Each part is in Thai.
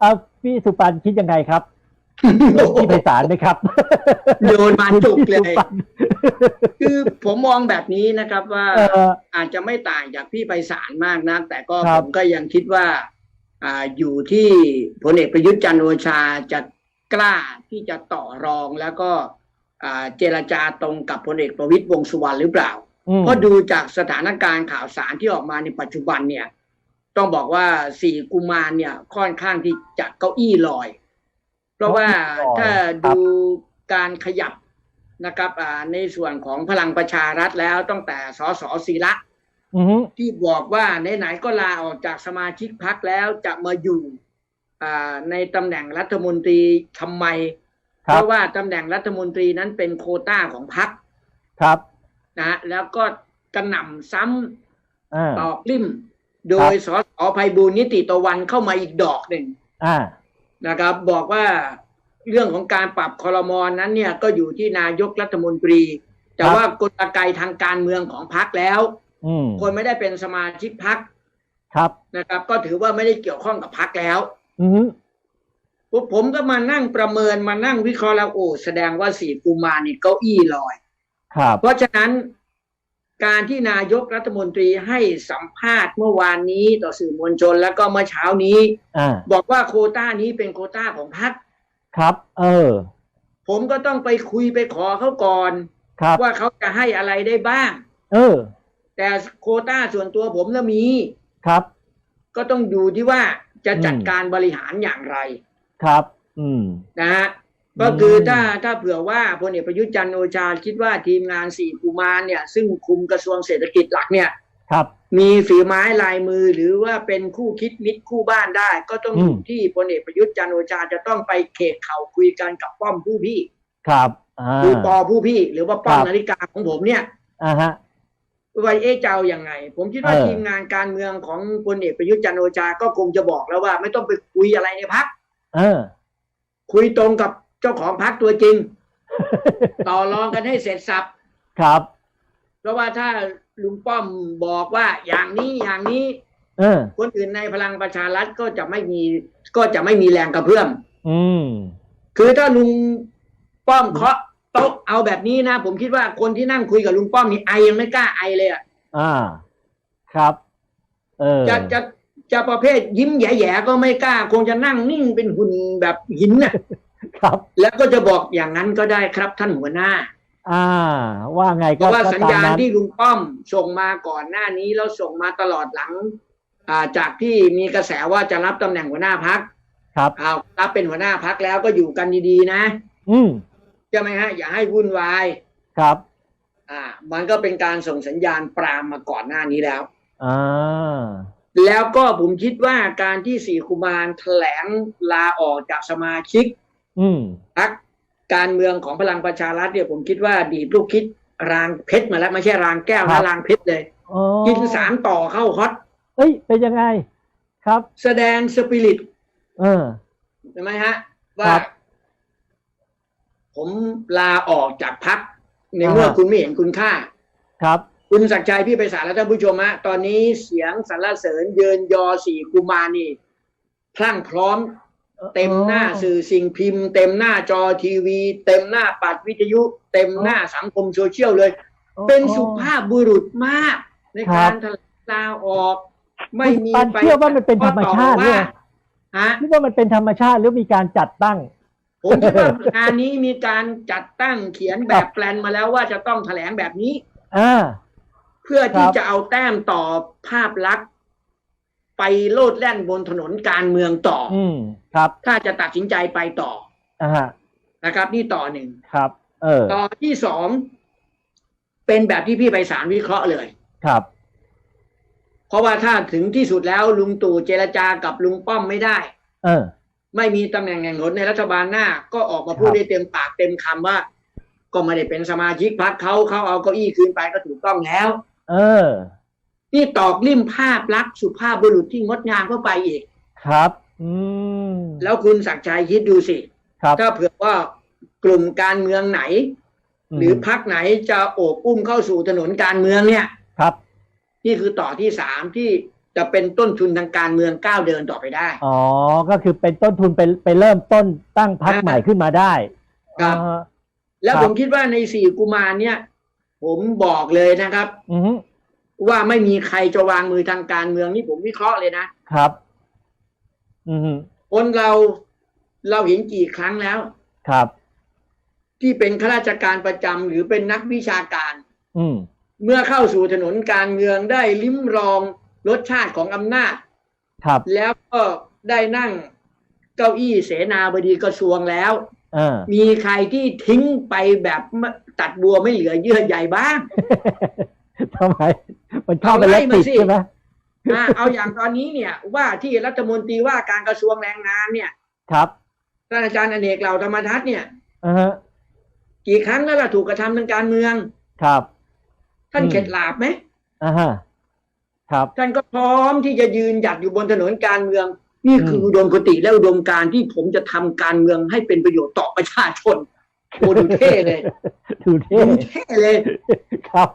เอาพี่สุปันคิดยังไงครับพี่ไพศาลไหมครับ โยนมาจุกเลคุณพี่ยสุปันคือผมมองแบบนี้นะครับว่าเอออาจจะไม่ต่างจากพี่ไพศาลมากนะแต่ก็ครัผบ มก็ยังคิดว่าอ่าอยู่ที่พลเอกประยุทธ์จันทร์โอชาจะกล้าที่จะต่อรองแล้วก็อ่าเจรจาตรงกับพลเอกประวิตยวงษ์สุวรรณหรือเปล่า อืม เพราะดูจากสถานการณ์ข่าวสารที่ออกมาในปัจจุบันเนี่ย ต้องบอกว่าสี่กุมารเนี่ยค่อนข้างที่จะเก้าอี้ลอย เพราะว่าถ้าดูการขยับนะครับอ่าในส่วนของพลังประชารัฐแล้วตั้งแต่สสศิระอือฮึที่บอกว่าไหนๆก็ลาออกจากสมาชิกพักแล้วจะมาอยู่อ่าในตำแหน่งรัฐมนตรีทำไมคเพรับราะว่าตำแหน่งรัฐมนตรีนั้นเป็นโควต้าของพักครับนะฮะแล้วก็กระหน่ำซ้ำอ่าตอกลิ่ม โดยสสภัยบูลย์นิติตะวันเข้ามาอีกดอกหนึ่งอ่านะครับ บอกว่าเรื่องของการปรับคอรมอนนั้นเนี่ยก็อยู่ที่นายกรัฐมนตรี แต่ครับว่ากลไกทางการเมืองของพักแล้วอืมคนไม่ได้เป็นสมาชิกพักครับนะครับ ก็ถือว่าไม่ได้เกี่ยวข้องกับพักแล้วอือฮึผมผมก็มานั่งประเมินมานั่งวิเคราะห์แล้วโอ้แสดงว่าสี่กุมารนี่เก้าอี้ลอย ครับ เพราะฉะนั้น การที่นายกรัฐมนตรีให้สัมภาษณ์เมื่อวานนี้ต่อสื่อมวลชนแล้วก็เมื่อเช้านี้อ่าบอกว่าโควต้านี้เป็นโควต้าของพรรคครับ เออ ผมก็ต้องไปคุยไปขอเขาก่อนครับว่าเขาจะให้อะไรได้บ้าง เออ แต่โควต้าส่วนตัวผมน่ะมีครับ ก็ต้องดูที่ว่าจะจัดอืมการบริหารอย่างไร ครับ อืมนะฮะอืม ก็คือถ้าถ้าเผื่อว่าพลเอกประยุทธ์จันทร์โอชาคิดว่าทีมงานสี่กุมารเนี่ย ซึ่งคุมกระทรวงเศรษฐกิจหลักเนี่ย ครับ มีฝีไม้ลายมือหรือว่าเป็นคู่คิดมิตรคู่บ้านได้ ก็ต้องอืมอยู่ที่พลเอกประยุทธ์จันทร์โอชาจะต้องไปเขตเข่าคุยกันกับป้อมผู้พี่ ครับอ่าคือปอผู้พี่ หรือว่าป้อมครับนาฬิกาของผมเนี่ยอ่าฮะว่าเอ๊ะจะเอาอย่างไง ผมคิดว่าเออทีมงานการเมืองของพลเอกประยุทธ์จันทร์โอชาก็คงจะบอกแล้วว่า ไม่ต้องไปคุยอะไรในพักเออคุยตรงกับ เจ้าของพักตัวจริง ต่อรองกันให้เสร็จสับครับ เพราะว่าถ้าลุงป้อมบอกว่าอย่างนี้อย่างนี้ เออ คนอื่นในพลังประชารัฐก็จะไม่มีก็จะไม่มีแรงกระเพื่อมอืม คือถ้าลุงป้อมเคาะโต๊ะเอาแบบนี้นะ ผมคิดว่าคนที่นั่งคุยกับลุงป้อมนี่ไอยังไม่กล้าไอเลยอะอ่า ครับ เออ จะจะจะประเภทยิ้มแย่ๆก็ไม่กล้า คงจะนั่งนิ่งเป็นหุ่นแบบหินน่ะ ครับ แล้วก็จะบอกอย่างนั้นก็ได้ครับท่านหัวหน้า อ่า ว่าไงเพก็ราะว่าก็สัญตมญาณนั้นที่ลุงป้อมส่งมาก่อนหน้านี้แล้วส่งมาตลอดหลัง อ่าจากที่มีกระแสว่าจะรับตำแหน่งหัวหน้าพักครับ เอารับเป็นหัวหน้าพักแล้วก็อยู่กันดีๆนะอืมใช่ไหมฮะอย่าให้วุ่นวายครับ อ่า มันก็เป็นการส่งสัญญาณปรามมาก่อนหน้านี้แล้ว อ่า แล้วก็ผมคิดว่าการที่สี่คุมารแถลงลาออกจากสมาชิก อืมพักการเมืองของพลังประชารัฐเนี่ยผมคิดว่าดีดลูกคิดรางเพชรมาแล้วไม่ใช่รางแก้วครันะบรางเพชรเลยอ๋อกินสามต่อเข้าฮอตเอ้ยเป็นยังไง ครับ แสดงสปิริต เออใช่ไหมฮะคว่ารับผมลาออกจากพักในเมื่ออ่าคุณไม่เห็นคุณค่า ครับ คุณศักดิ์ชัยพี่ไปสารและท่านผู้ชมฮะตอนนี้เสียงสรรเสริญเยินยอสี่กุมารนี่พลั่งพร้อม เต็มหน้าสื่อสิ่งพิมพ์ เต็มหน้าจอทีวี เต็มหน้าปัดวิทยุ เต็มหน้าสังคมโซเชียลเลยอ๋อเป็นสุภาพบุรุษมาก ในครัการบแถลงลาออก ไม่มีคุณปานเชื่อว่ามันเป็นธรรมชาติข้อต่อด้วยว่าฮะคิดว่ามันเป็นธรรมชาติหรือมีการจัดตั้งผมคิดว่างานนี้มีการจัดตั้งเขียนแบบแปลนมาแล้วว่าจะต้องแถลงแบบนี้อ่าเพื่อที่ครับจะเอาแต้มต่อภาพลักษณ์ ไปโลดแล่นบนถนนการเมืองต่อออืมครับถ้าจะตัดสินใจไปต่ออ่าฮะนะครับ นี่ต่อหนึ่งครับ เออต่อที่สองเป็นแบบที่พี่ไปสารวิเคราะห์เลย ครับ เพราะว่าถ้าถึงที่สุดแล้วลุงตู่เจรจากับลุงป้อมไม่ได้ เออ ไม่มีตำแหน่งแห่งหนในรัฐบาลหน้า ก็ออกมาพูดครับได้เต็มปากเต็มคำว่า ก็ไม่ได้เป็นสมาชิกพรรคเขาเขาเอาเก้าอี้คืนไปก็ถูกต้องแล้ว เออ นี่ตอกลิ่มภาพลักษณ์สุภาพบุรุษที่งดงามเข้าไปอีก ครับ อืมแล้วคุณศักดิ์ชัยคิดดูสิครับถ้าเผื่อว่ากลุ่มการเมืองไหน หรือพรรคไหนจะโอบอุ้มเข้าสู่ถนนการเมืองเนี่ยครับ นี่คือต่อที่สามที่จะเป็นต้นทุนทางการเมืองก้าวเดินต่อไปได้ อ๋อ ก็คือเป็นต้นทุนไปไปเริ่มต้นตั้งพักอ่าใหม่ขึ้นมาได้ ครับอ่าแล้วครับผมคิดว่าในสี่กุมารเนี่ย ผมบอกเลยนะครับ อือฮึ ว่าไม่มีใครจะวางมือทางการเมืองนี่ผมวิเคราะห์เลยนะครับ อือฮึคนเราเราเห็นกี่ครั้งแล้ว ครับ ที่เป็นข้าราชการประจำหรือเป็นนักวิชาการ อืมเมื่อเข้าสู่ถนนการเมืองได้ลิ้มรองรสชาติของอำนาจ ครับ แล้วก็ได้นั่งเก้าอี้เสนาบดีกระทรวงแล้วอ่ามีใครที่ทิ้งไปแบบไม่ตัดบัวไม่เหลือเยื่อใยบ้างทำไม มันชอบเป็นรถติดใช่ไหมอะเอาอย่างตอนนี้เนี่ย ว่าที่รัฐมนตรีว่าการกระทรวงแรงงานเนี่ย ครับท่านอาจารย์อเนกเหล่าธรรมทัศน์เนี่ยอ่าฮะกี่ครั้งแล้วล่ะถูกกระทำทางการเมือง ครับ ท่านอืมเข็ดหลาบไหมอ่าฮะครับท่านก็พร้อมที่จะยืนหยัดอยู่บนถนนการเมือง นี่คือมอุดมคติและอุดมการณ์ที่ผมจะทำการเมืองให้เป็นประโยชน์ต่อประชาชนโอ้ดูเท่เลย ดูเท่ดูเท่เลยครับ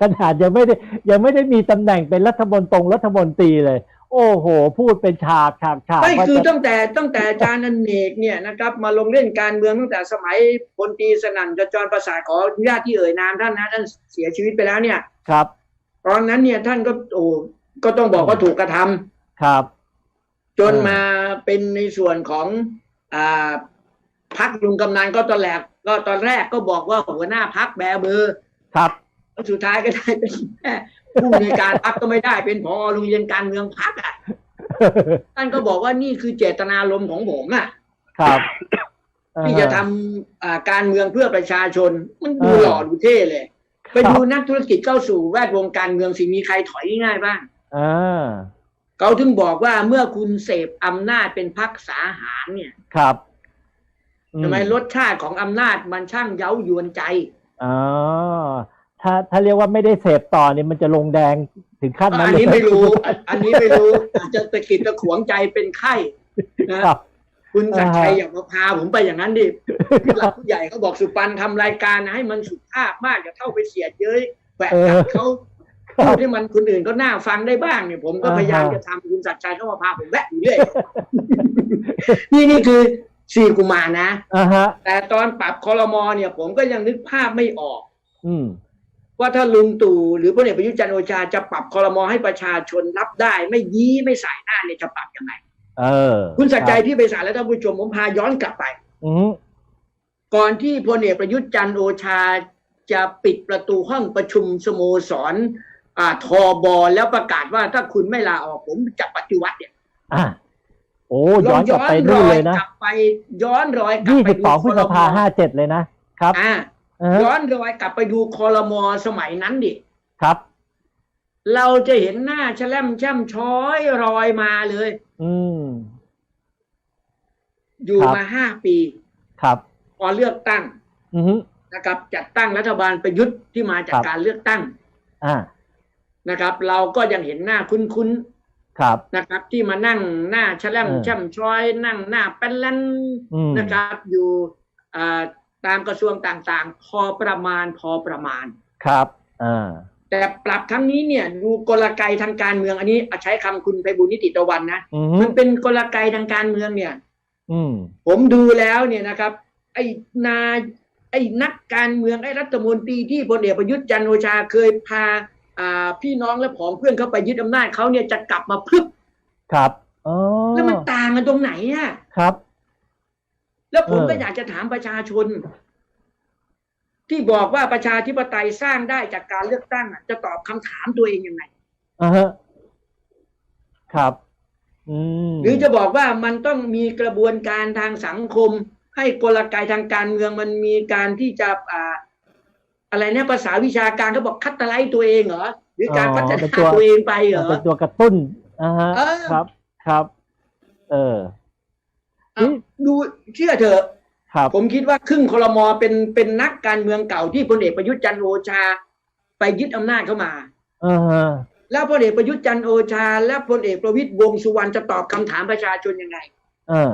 ขนาดยังไม่ได้ยังไม่ได้มีตำแหน่งเป็นรัฐมนตรงรัฐมนตรีเลย โอ้โห พูดเป็นฉากฉากฉากไม่ว่าคือจะตั้งแต่ตั้งแต่อาจารย์อเนกเนี่ยนะครับ มาลงเล่นการเมืองตั้งแต่สมัยพลตรีสนั่นจจรประสาทขออนุญาตที่เอ่ยนามท่านนะท่านเสียชีวิตไปแล้วเนี่ยครับ ตอนนั้นเนี่ยท่านก็โอ้ก็ต้องบอกว่าถูกกระทำครับ จนเออมาเป็นในส่วนของอ่าพักลุงกำนันก็ตอนแรกก็ตอนแรกก็บอกว่าหัวหน้าพักแบเบอร์ครับแล้ว สุดท้ายก็ได้เป็นแค่ผู้ในวยการพักก็ไม่ได้ เป็นพอโรงเรียนการเมืองพักอะท่านก็บอกว่านี่คือเจตนารมณ์ของผมอะ ครับที่จะทำอ่าการเมืองเพื่อประชาชน มันดูเออหล่อดูเท่เลย ไปครับดูนักธุรกิจเข้าสู่แวดวงการเมืองสิมีใครถอยง่ายบ้าง อ่าเขาถึงบอกว่าเมื่อคุณเสพอำนาจเป็นพักษาหารเนี่ยครับอืทำไมรสชาติของอำนาจมันช่างเย้ายวนใจ อ๋อ ถ้าถ้าเรียกว่าไม่ได้เสพต่อเนี่ยมันจะลงแดงถึงขั้นนั้นอันเลยนี้ไม่รู้อันอันนี้ไม่รู้อาจจะตะกิดตะขวงใจเป็นไข้นะครับคุณศักดิ์ชัยอ่าฮะอย่ามาพาผมไปอย่างนั้นดิผู้หลักผู้ใหญ่เขาบอกสุปันทำรายการนะให้มันสุภาพมากอย่าเข้าไปเสียดเย้ยแหวกกัดเขาครัพูบดให้มันคนอื่นก็น่าฟังได้บ้างเนี่ยผมก็อ่าฮะพยายามจะทำคุณศักดิ์ชัยเข้ามาพาผมแวะอยู่เรื่อยนี่นี่คือสี่กุมารนะอ่าฮะแต่ตอนปรับคอรมอเนี่ย ผมก็ยังนึกภาพไม่ออก อืม ว่าถ้าลุงตู่หรือพลเอกประยุทธ์จันทร์โอชาจะปรับคอรมอให้ประชาชนรับได้ ไม่ยี้ไม่สายหน้าเนี่ยจะปรับยังไงเออ คุณสักดิ์ใจรับพี่ไปสารและท่านผู้ชมผมพาย้อนกลับไปอืมก่อนที่พลเอกประยุทธ์จันทร์โอชาจะปิดประตูห้องประชุมสโมสรอ่าทอบอแล้วประกาศว่าถ้าคุณไม่ลาออกผมจะปฏิวัติเนี่ยอะโอ้ย้อนกลับไปรนู่นอยเลยนะกลับไปย้อนรอยกลับยี่ไปสิบดูสองพฤษภาครมห้าเจ็ดเลยนะครับ อ่าอ่าฮะ ย้อนรอยกลับไปดูคอรมอสมัยนั้นดิครับ เราจะเห็นหน้าแชล่มแช่มช้อยรอยมาเลย อืม อยู่ครับมาห้าปี ครับพอเลือกตั้งอือฮึนะครับ จัดตั้งรัฐบาลประยุทธ์ที่มาจากครับการเลือกตั้งอ่านะครับ เราก็ยังเห็นหน้าคุ้นครับๆนะครับ ที่มานั่งหน้าแชล่มเออแช่มช้อย นั่งหน้าเป็นลันอืมนะครับ อยู่อ่า ตามกระทรวงต่างๆ พอประมาณพอประมาณครับอ่าแต่ปรับครั้งนี้เนี่ยดูกลไกทางการเมืองอันนี้ใช้คำคุณไพบุญนิติตะวันนะอือฮึมันเป็นกลไกทางการเมืองเนี่ย อืมผมดูแล้วเนี่ยนะครับ ไอ้นาไอ้นักการเมืองไอ้รัฐมนตรีที่พลเอกประยุทธ์จันทร์โอชาเคยพาอ่าพี่น้องและผองเพื่อนเข้าไปยึดอำนาจเขาเนี่ยจะกลับมาพลึบครับอ๋อแล้วมันต่างกันตรงไหนอะครับ แล้วผมเออก็อยากจะถามประชาชน ที่บอกว่าประชาธิปไตยสร้างได้จากการเลือกตั้งอะจะตอบคำถามตัวเองยังไงอ่าฮะครับอืมหรือจะบอกว่ามันต้องมีกระบวนการทางสังคม ให้กลไกทางการเมืองมันมีการที่จะอ่าอะไรเนี่ยภาษาวิชาการเขาบอกคัตเตอร์ไลท์ตัวเองเหรอหรือการพัฒนาตัวเองไปเหรอเป็นตัวกระตุ้นอ่าฮะเออครับ ครับ เออเอา ดูเชื่อเถอะครับ ผมคิดว่าครึ่งคลมอเป็นเป็นนักการเมืองเก่าที่พลเอกประยุทธ์จันทร์โอชา ไปยึดอำนาจเข้ามาอ่าฮะแล้วพลเอกประยุทธ์จันทร์โอชา และพลเอกประวิตยวงษ์สุวรรณจะตอบคำถามประชาชนยังไง เออ